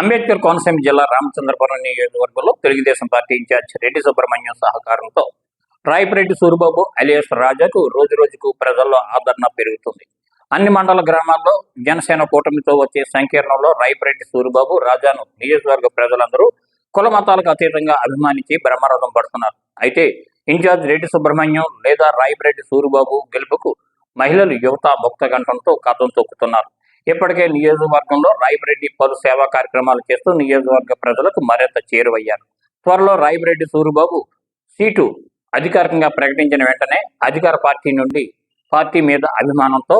అంబేద్కర్ కోనసీమ జిల్లా రామచంద్రపురం నియోజకవర్గంలో Telugu Desam party incharge Reddy Subrahmanyam సహకారంతో రాయపరెడ్డి సూరిబాబు అలియాస్ రాజాకు రోజు రోజుకు ప్రజల్లో ఆదరణ పెరుగుతుంది. అన్ని మండల గ్రామాల్లో జనసేన కూటమితో వచ్చే సంకీర్ణంలో రాయపరెడ్డి సూరిబాబు రాజాను నియోజకవర్గ ప్రజలందరూ కుల మతాలకు అతీతంగా అభిమానించి బ్రహ్మరథం పడుతున్నారు. అయితే ఇన్ఛార్జ్ రెడ్డి సుబ్రహ్మణ్యం లేదా రాయపరెడ్డి సూరిబాబు గెలుపుకు మహిళలు యువత ముక్త కంఠంతో కథం తొక్కుతున్నారు. ఇప్పటికే నియోజకవర్గంలో రాయబరెడ్డి పలు సేవా కార్యక్రమాలు చేస్తూ నియోజకవర్గ ప్రజలకు మరింత చేరువయ్యారు. త్వరలో రాయబరెడ్డి సూరిబాబు సీటు అధికారికంగా ప్రకటించిన వెంటనే అధికార పార్టీ నుండి పార్టీ మీద అభిమానంతో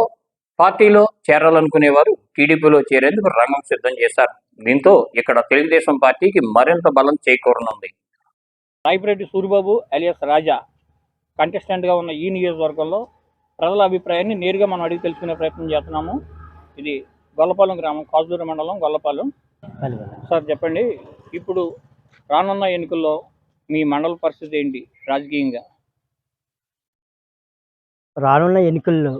పార్టీలో చేరాలనుకునేవారు టీడీపీలో చేరేందుకు రంగం సిద్ధం చేశారు. దీంతో ఇక్కడ తెలుగుదేశం పార్టీకి మరింత బలం చేకూరనుంది. రాయపరెడ్డి సూరిబాబు అలియాస్ రాజా కంటెస్టెంట్గా ఉన్న ఈ నియోజకవర్గంలో ప్రజల అభిప్రాయాన్ని నేరుగా మనం అడిగి తెలుసుకునే ప్రయత్నం చేస్తున్నాము. ఇది గొల్లపాలెం గ్రామం కాజూరు మండలం గొల్లపాలెం. సార్ చెప్పండి ఇప్పుడు రానున్న ఎన్నికల్లో మీ మండల పరిస్థితి ఏంటి రాజకీయంగా? రానున్న ఎన్నికల్లో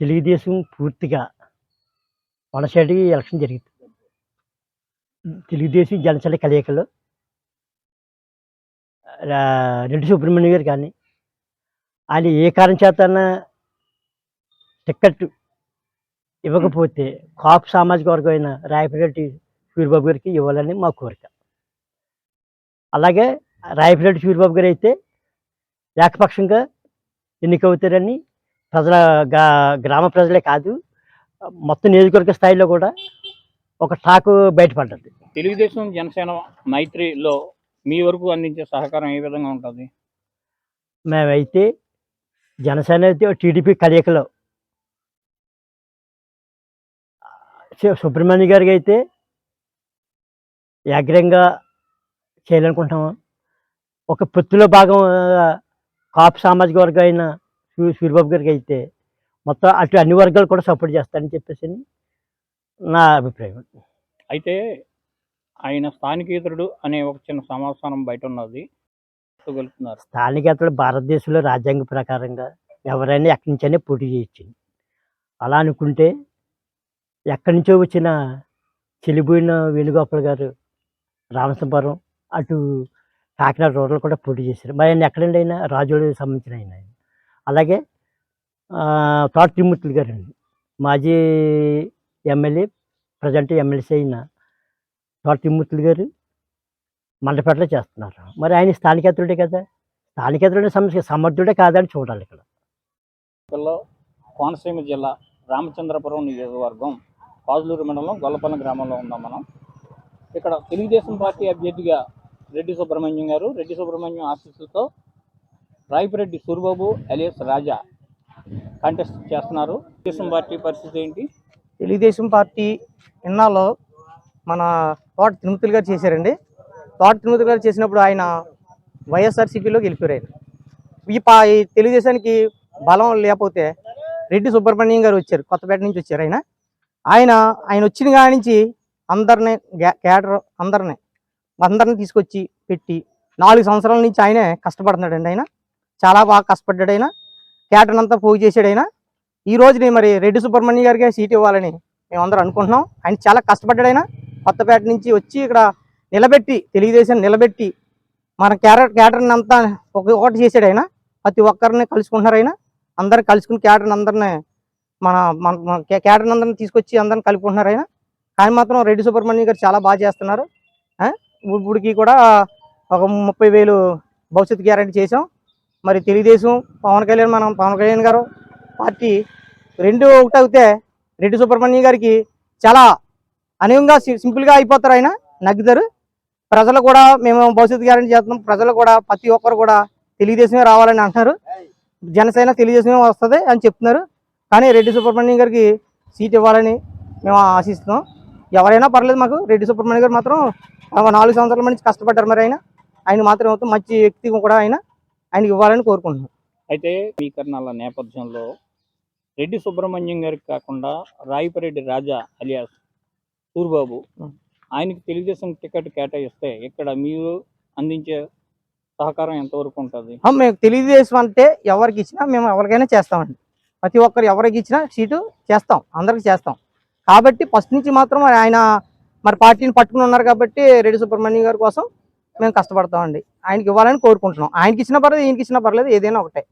తెలుగుదేశం పూర్తిగా వనసైడ్ ఎలక్షన్ జరుగుతుంది తెలుగుదేశం జనసేన కలయికలో రెడ్డి సుబ్రహ్మణ్యం గారు కానీ ఆయన ఏ కారణం చేతన టికెట్ ఇవ్వకపోతే కాపు సామాజిక వర్గం అయిన రాయపరెడ్డి సూరిబాబు గారికి ఇవ్వాలని మా కోరిక. అలాగే రాయపరెడ్డి సూరిబాబు గారు అయితే ఏకపక్షంగా ఎన్నికవుతారని ప్రజల గ్రామ ప్రజలే కాదు మొత్తం నియోజకవర్గ స్థాయిలో కూడా ఒక టాక్ బయటపడ్డది. తెలుగుదేశం జనసేన మైత్రిలో మీ వరకు అందించే సహకారం ఏ విధంగా ఉంటుంది? మేమైతే జనసేన అయితే టీడీపీ కలయికలో సుబ్రహ్మణ్య గారికి అయితే అగ్రంగా చేయాలనుకుంటున్నాము. ఒక పొత్తులో భాగం కాపు సామాజిక వర్గం అయిన సూ- సూరిబాబు గారికి అయితే మొత్తం అటు అన్ని వర్గాలు కూడా సపోర్ట్ చేస్తారని చెప్పేసి నా అభిప్రాయం. అయితే ఆయన స్థానికేతరుడు అనే ఒక చిన్న సమాచారం బయట ఉన్నది గెలుపుతున్నారు స్థానికేతలు భారతదేశంలో రాజ్యాంగ ప్రకారంగా ఎవరైనా ఎక్కడి నుంచైనా పోటీ చేయొచ్చు. అలా అనుకుంటే ఎక్కడి నుంచో వచ్చిన చెలిపోయిన వేణుగోపాల్ గారు రామసంపురం అటు కాకినాడ రోడ్లు కూడా పోటీ చేశారు. మరి ఆయన ఎక్కడండి అయినా రాజోడికి సంబంధించిన ఆయన అలాగే తోట తిమ్మూర్తులు గారు అండి. మాజీ ఎమ్మెల్యే ప్రజెంట్ ఎమ్మెల్సీ అయిన తోట తిమ్మూర్తులు గారు మండపేటలో చేస్తున్నారు. మరి ఆయన స్థానికేతరుడే కదా? స్థానికేతరుడే సమస్య సమర్థుడే కాదని చూడాలి ఇక్కడ. కోనసీమ జిల్లా రామచంద్రపురం నియోజకవర్గం పాజులూరు మండలం గొల్లపల్లి గ్రామంలో ఉన్నాం మనం. ఇక్కడ తెలుగుదేశం పార్టీ అభ్యర్థిగా రెడ్డి సుబ్రహ్మణ్యం గారు రెడ్డి సుబ్రహ్మణ్యం ఆశీస్సులతో రాయపరెడ్డి సూరిబాబు అలియస్ రాజా కంటెస్ట్ చేస్తున్నారు. తెలుగుదేశం పార్టీ పరిస్థితి ఏంటి? తెలుగుదేశం పార్టీ ఇన్నాళ్ళు మన తోట తిరుమతులు గారు చేశారండి. తోట తిరుమతులు గారు చేసినప్పుడు ఆయన వైఎస్ఆర్సీపీలోకి వెళ్ళిపోయారు ఆయన. ఈ పా ఈ తెలుగుదేశానికి బలం లేకపోతే రెడ్డి సుబ్రహ్మణ్యం గారు వచ్చారు కొత్తపేట నుంచి వచ్చారు ఆయన. ఆయన ఆయన వచ్చిన కాడి నుంచి అందరిని క్యాటర్ అందరిని అందరిని తీసుకొచ్చి పెట్టి నాలుగు సంవత్సరాల నుంచి ఆయనే కష్టపడుతున్నాడండి ఆయన. చాలా బాగా కష్టపడ్డాడు ఆయన. కేటర్ని అంతా పోగు చేశాడు ఆయన. ఈ రోజుని మరి రెడ్డి సుబ్రహ్మణ్య గారికి సీట్ ఇవ్వాలని మేమందరం అనుకుంటున్నాం. ఆయన చాలా కష్టపడ్డాడు ఆయన. కొత్తపేట నుంచి వచ్చి ఇక్కడ నిలబెట్టి తెలుగుదేశం నిలబెట్టి మన క్యారెట్ క్యాటర్ని అంతా ఒక ఒకటి చేశాడు ఆయన. ప్రతి ఒక్కరిని కలుసుకుంటున్నారు ఆయన. అందరు కలుసుకుని క్యాటర్ని అందరిని మన మన మన అందరిని తీసుకొచ్చి అందరిని కలుపుకుంటున్నారు ఆయన. కానీ మాత్రం రెడ్డి సుబ్రహ్మణ్యం గారు చాలా బాగా చేస్తున్నారు. ఆ? ఇప్పుడుకి కూడా ఒక ముప్పై వేలు భవిష్యత్ గ్యారంటీ చేసాం మరి తెలుగుదేశం పవన్ కళ్యాణ్ మనం పవన్ కళ్యాణ్ గారు పార్టీ రెండు ఒకటి అవుతే రెడ్డి సుబ్రహ్మణ్యం గారికి చాలా అనేకంగా సింపుల్గా అయిపోతారు ఆయన నగ్గుతారు ప్రజలు కూడా మేము భవిష్యత్ గ్యారంటీ చేస్తున్నాం. ప్రజలు కూడా ప్రతి ఒక్కరు కూడా తెలుగుదేశమే రావాలని అంటున్నారు. జనసేన తెలుగుదేశమే వస్తుంది అని చెప్తున్నారు. కానీ రెడ్డి సుబ్రహ్మణ్యం గారికి సీట్ ఇవ్వాలని మేము ఆశిస్తున్నాం. ఎవరైనా పర్లేదు మాకు రెడ్డి సుబ్రహ్మణ్యం గారు మాత్రం నాలుగు సంవత్సరాల నుంచి కష్టపడ్డారు మరి ఆయన. ఆయన మాత్రం మంచి వ్యక్తి కూడా ఆయన. ఆయనకి ఇవ్వాలని కోరుకుంటున్నాం. అయితే సమీకరణాల నేపథ్యంలో రెడ్డి సుబ్రహ్మణ్యం గారికి కాకుండా రాయిపరెడ్డి రాజా అలియాస్ సూర్బాబు. ఆయనకి తెలుగుదేశం టికెట్ కేటాయిస్తే ఇక్కడ మీరు అందించే సహకారం ఎంతవరకు ఉంటుంది? మేము తెలుగుదేశం అంటే ఎవరికి ఇచ్చినా మేము ఎవరికైనా చేస్తామండి. ప్రతి ఒక్కరు ఎవరికి ఇచ్చినా సీటు చేస్తాం అందరికి చేస్తాం. కాబట్టి ఫస్ట్ నుంచి మాత్రం మరి ఆయన మరి పార్టీని పట్టుకుని ఉన్నారు కాబట్టి రెడ్డి సుబ్రహ్మణ్యం గారి కోసం మేము కష్టపడతామండి. ఆయనకి ఇవ్వాలని కోరుకుంటున్నాం. ఆయనకి ఇచ్చినా పర్లేదు ఈయనకి ఇచ్చినా పర్లేదు ఏదైనా ఒకటే.